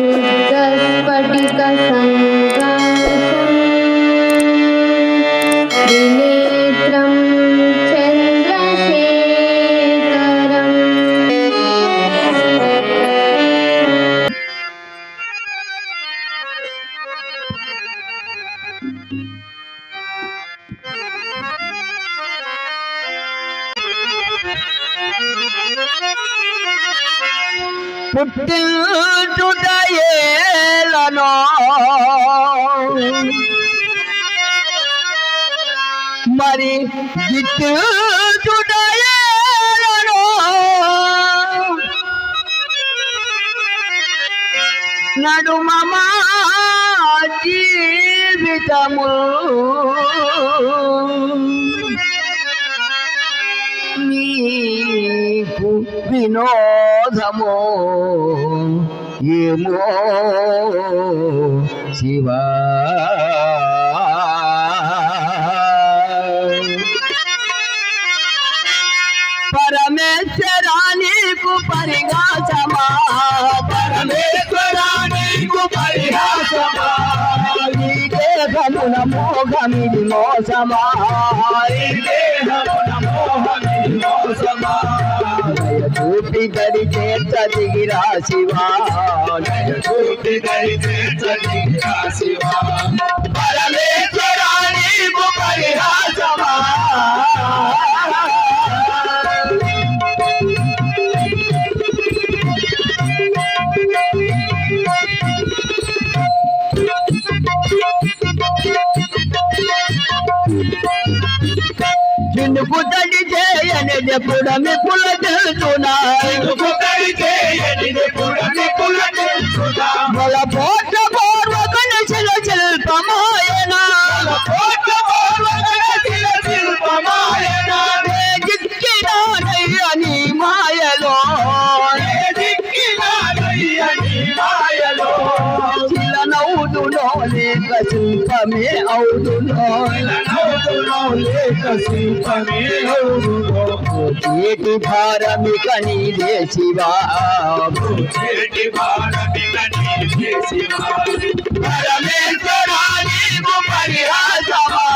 पटी का संग పుట్టించుటయేలను. మరి గిట్టుచుటయేలను. నడుమ జీవితము. వినోదము ఏమో శివా. పరమేశ్వరా పరిగాసమా పరిహాసమా పరిగాసమా ఈ దేహమున మోగమిది మోసమా ఈ దేహమున మోహమిది మోసమా చూపి గడి చేర్చదిగిరా శివా చూపి గడి చేర్చదిగిరా శివా. పరమేశ్వరా పరిహాసమా. చేయని పుడమి పుల తెలుసునా మొల పోట పూర్వకన శిల శిల్పమాయన దిక్కినానయ్యని మాయలో శిల నౌదులో లేక శిల్పమే అవుదులో ఏటి భారమిక నీదే శివా? పరమేశ్వరా నీకు పరిహాసమా?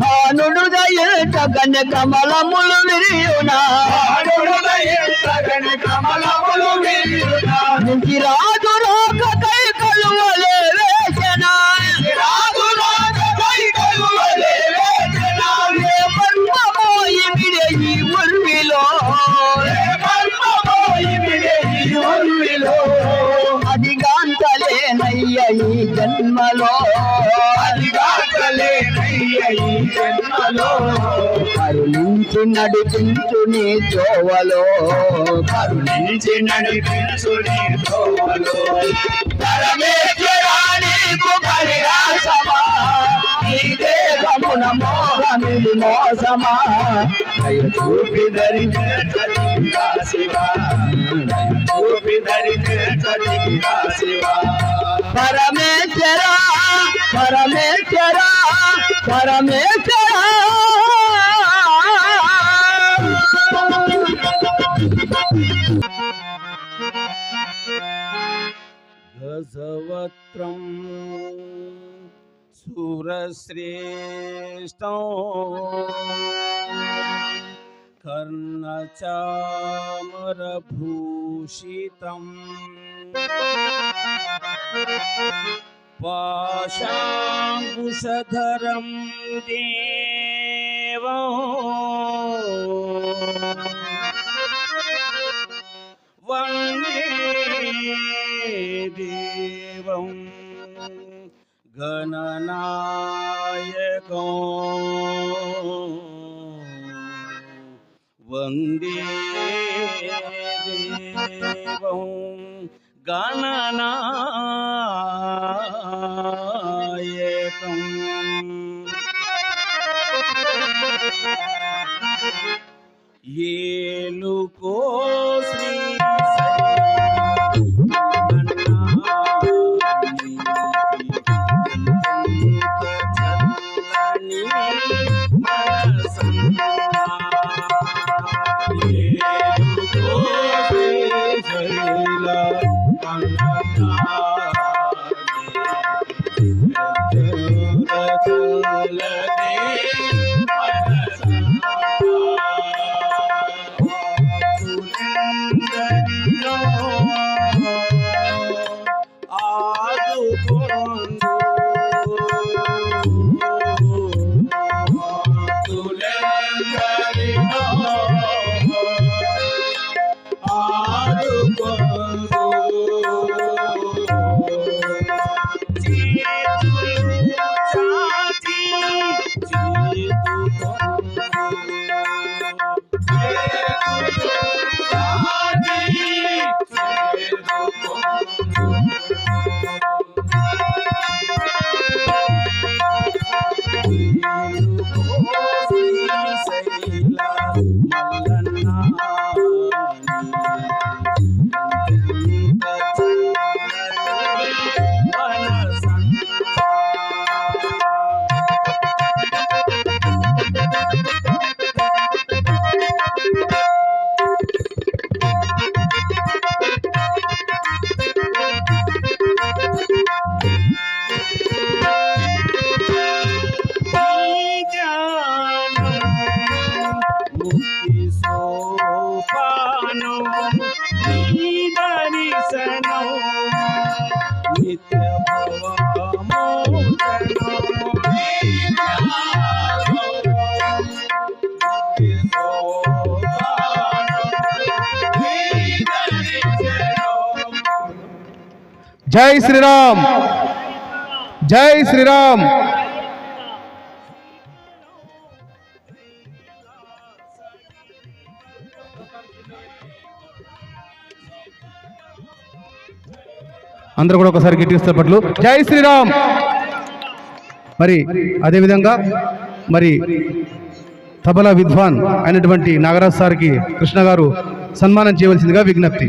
భానుడు గణ కమలములు విరియునా నుంచి రాజు రోగ కై కలువలే వేచనా ఏ పర్వమో ఇమిడే ఈ ఉర్విలో ఈ జన్మలో కరుణించి నడిపించు నీ జోవలో కరుణించి నడిపించు నీ దోవలో పరమేశ్వరా నీకు పరిహాసమా ఈ దేహమున మోహమిది మోసమా. చూపి ధరించదిగా శివ. చూపి ధరించదిగా శివ. పరమేశ్వరా పరమేశ్వరా పరమేశ్వరా. सवत्रं सुरश्रेष्ठो। कर्णचामरभूषितम् पाशाङ्कुशधरं देव। वन्दे देवं गणनायको वन्दे देवं गणनायकम् ये लुको श्री జై శ్రీరామ్. జై శ్రీరామ్. అందరూ కూడా ఒకసారి గట్టిస్తే పట్లు జై శ్రీరామ్. మరి అదేవిధంగా మరి తబలా విద్వాన్ అయినటువంటి నాగరాజ్ సార్కి కృష్ణ గారు సన్మానం చేయవలసిందిగా విజ్ఞప్తి.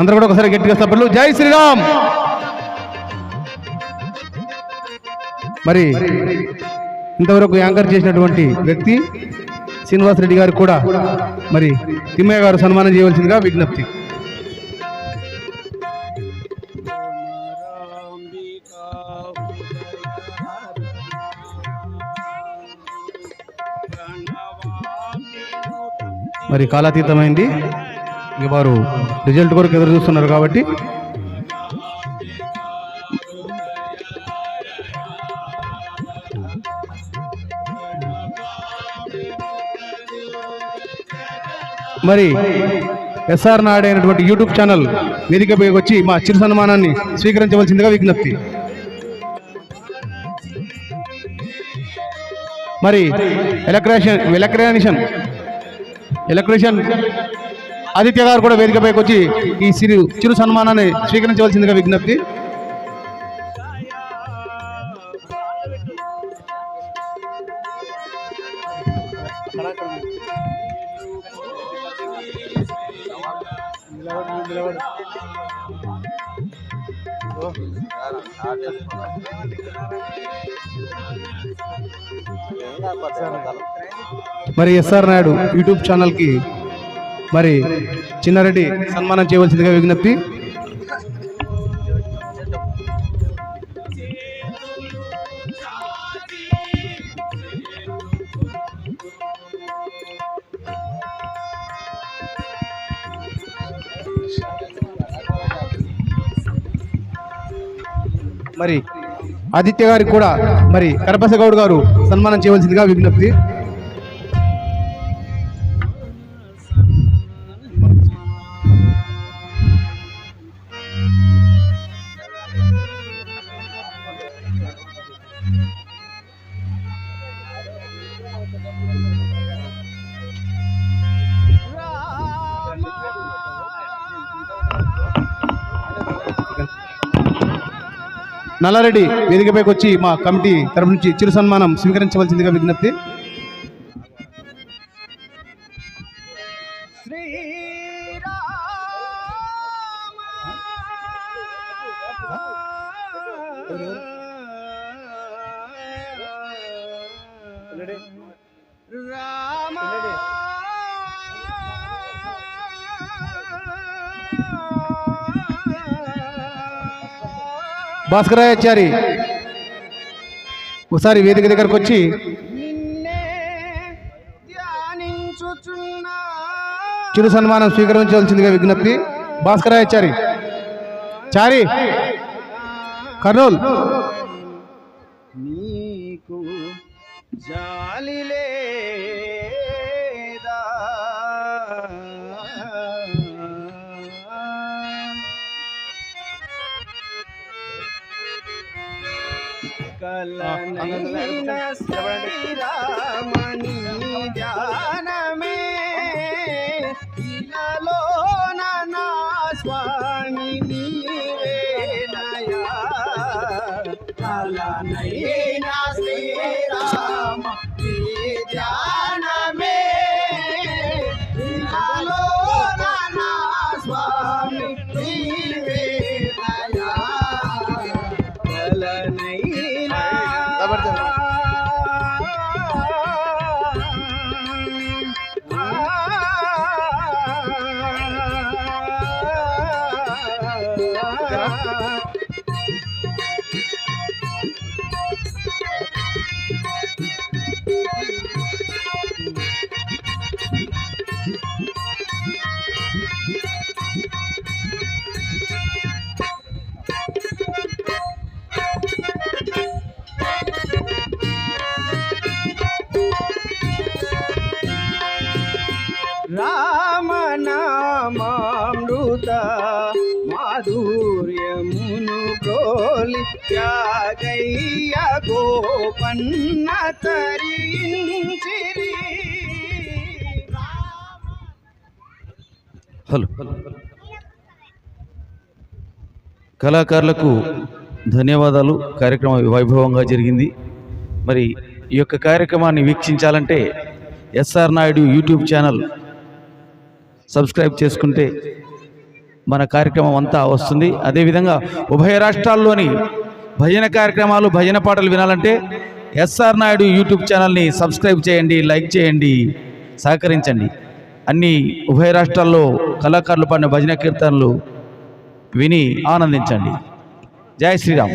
అందరూ కూడా ఒకసారి గట్టిగా సభలు జై శ్రీరామ్! మరి ఇంతవరకు యాంకర్ చేసినటువంటి వ్యక్తి శ్రీనివాస్ రెడ్డి గారు కూడా మరి తిమ్మయ్య గారు సన్మానం చేయవలసిందిగా విజ్ఞప్తి. మరి కాలాతీతమైంది. వారు రిజల్ట్ కొరకు ఎదురు చూస్తున్నారు కాబట్టి. మరి ఎస్ఆర్ నాయుడు అయినటువంటి యూట్యూబ్ ఛానల్ వేదికపై వచ్చి మా చిరు సన్మానాన్ని స్వీకరించవలసిందిగా విజ్ఞప్తి. మరి ఎలక్ట్రాషన్ ఎలక్ట్రానిషన్ ఎలక్ట్రీషియన్ ఆదిత్య గారు కూడా వేదికపైకి వచ్చి ఈ సిరి చిరు సన్మానాన్ని స్వీకరించవలసిందిగా విజ్ఞప్తి. మరి ఎస్ఆర్ నాయుడు యూట్యూబ్ ఛానల్కి మరి చిన్నారెడ్డి సన్మానం చేయవలసిందిగా విజ్ఞప్తి. మరి ఆదిత్య గారికి కూడా మరి కరపసగౌడ్ గారు సన్మానం చేయవలసిందిగా విజ్ఞప్తి. నల్లారెడ్డి వేదికపైకి వచ్చి మా కమిటీ తరపు నుంచి చిరు సన్మానం స్వీకరించవలసిందిగా విజ్ఞప్తి. రామ భాస్కరాచారి ఒకసారి వేదిక దగ్గరకు వచ్చి చిరు సన్మానం స్వీకరించవలసిందిగా విజ్ఞప్తి భాస్కరాచారి చారి కర్నూలు. కలనైన శ్రీరామని ధ్యానమే త్యాగయ్య గోపన్న తరించిరి హలో. కళాకారులకు ధన్యవాదాలు. కార్యక్రమం వైభవంగా జరిగింది. మరి ఈ యొక్క కార్యక్రమాన్ని వీక్షించాలంటే S R Naidu YouTube channel subscribe చేసుకుంటే మన కార్యక్రమం అంతా వస్తుంది. అదేవిధంగా ఉభయ రాష్ట్రాల్లోని భజన కార్యక్రమాలు భజన పాటలు వినాలంటే ఎస్ఆర్ నాయుడు యూట్యూబ్ ఛానల్ని సబ్స్క్రైబ్ చేయండి లైక్ చేయండి సహకరించండి. అన్ని ఉభయ రాష్ట్రాల్లో కళాకారులు పాడిన భజన కీర్తనలు విని ఆనందించండి. జై శ్రీరామ్.